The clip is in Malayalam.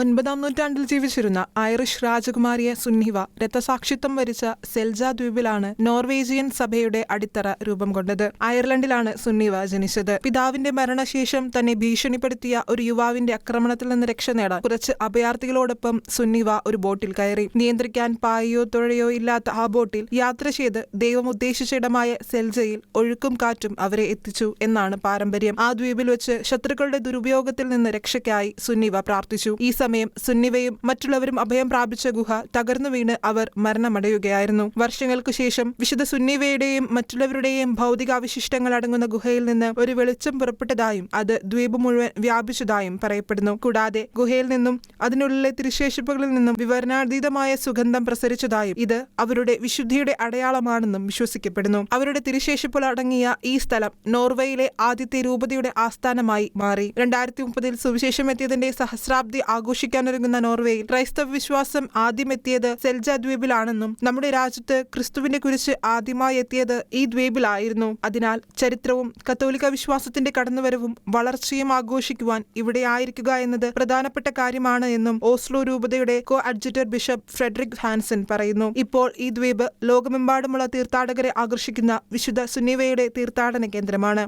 ഒൻപതാം നൂറ്റാണ്ടിൽ ജീവിച്ചിരുന്ന ഐറിഷ് രാജകുമാരിയ സുന്നിവ രക്തസാക്ഷിത്വം വരിച്ച സെൽജ ദ്വീപിലാണ് നോർവേജിയൻ സഭയുടെ അടിത്തറ രൂപം കൊണ്ടത്. അയർലൻഡിലാണ് സുന്നിവ ജനിച്ചത്. പിതാവിന്റെ മരണശേഷം തന്നെ ഭീഷണിപ്പെടുത്തിയ ഒരു യുവാവിന്റെ ആക്രമണത്തിൽ നിന്ന് രക്ഷ നേടാൻ കുറച്ച് അഭയാർത്ഥികളോടൊപ്പം സുന്നിവ ഒരു ബോട്ടിൽ കയറി. നിയന്ത്രിക്കാൻ പായയോ തുഴയോ ഇല്ലാത്ത ആ ബോട്ടിൽ യാത്ര ചെയ്ത് ദൈവം ഉദ്ദേശിച്ച ഇടമായ സെൽജയിൽ ഒഴുക്കും കാറ്റും അവരെ എത്തിച്ചു എന്നാണ് പാരമ്പര്യം. ആ ദ്വീപിൽ വെച്ച് ശത്രുക്കളുടെ ദുരുപയോഗത്തിൽ നിന്ന് രക്ഷയ്ക്കായി സുന്നിവ പ്രാർത്ഥിച്ചു. ഈ സുന്നിവയും മറ്റുള്ളവരും അഭയം പ്രാപിച്ച ഗുഹ തകർന്നു വീണ് അവർ മരണമടയുകയായിരുന്നു. വർഷങ്ങൾക്കു ശേഷം വിശുദ്ധ സുന്നിവയുടെയും മറ്റുള്ളവരുടെയും ഭൗതികാവശിഷ്ടങ്ങൾ അടങ്ങുന്ന ഗുഹയിൽ നിന്ന് ഒരു വെളിച്ചം പുറപ്പെട്ടതായും അത് ദ്വീപ് മുഴുവൻ വ്യാപിച്ചതായും പറയപ്പെടുന്നു. കൂടാതെ ഗുഹയിൽ നിന്നും അതിനുള്ളിലെ തിരുശേഷിപ്പുകളിൽ നിന്നും വിവരണാതീതമായ സുഗന്ധം പ്രസരിച്ചതായും ഇത് അവരുടെ വിശുദ്ധിയുടെ അടയാളമാണെന്നും വിശ്വസിക്കപ്പെടുന്നു. അവരുടെ തിരുശേഷിപ്പുകൾ അടങ്ങിയ ഈ സ്ഥലം നോർവേയിലെ ആദ്യത്തെ രൂപതയുടെ ആസ്ഥാനമായി മാറി. രണ്ടായിരത്തി മുപ്പതിൽ സുവിശേഷം എത്തിയതിന്റെ സഹസ്രാബ്ദി ആഘോഷിക്കാനൊരുങ്ങുന്ന നോർവേയിൽ ക്രൈസ്തവ വിശ്വാസം ആദ്യം എത്തിയത് സെൽജ ദ്വീപിലാണെന്നും നമ്മുടെ രാജ്യത്ത് ക്രിസ്തുവിന്റെ കുരിശ് ആദ്യമായി എത്തിയത് ഈ ദ്വീപിലായിരുന്നു. അതിനാൽ ചരിത്രവും കത്തോലിക്ക വിശ്വാസത്തിന്റെ കടന്നുവരവും വളർച്ചയും ആഘോഷിക്കുവാൻ ഇവിടെ ആയിരിക്കുക എന്നത് പ്രധാനപ്പെട്ട കാര്യമാണ് എന്നും ഓസ്ലോ രൂപതയുടെ coadjutor bishop Fredrik Hansen പറയുന്നു. ഇപ്പോൾ ഈ ദ്വീപ് ലോകമെമ്പാടുമുള്ള തീർത്ഥാടകരെ ആകർഷിക്കുന്ന വിശുദ്ധ സുന്നിവയുടെ തീർത്ഥാടന കേന്ദ്രമാണ്.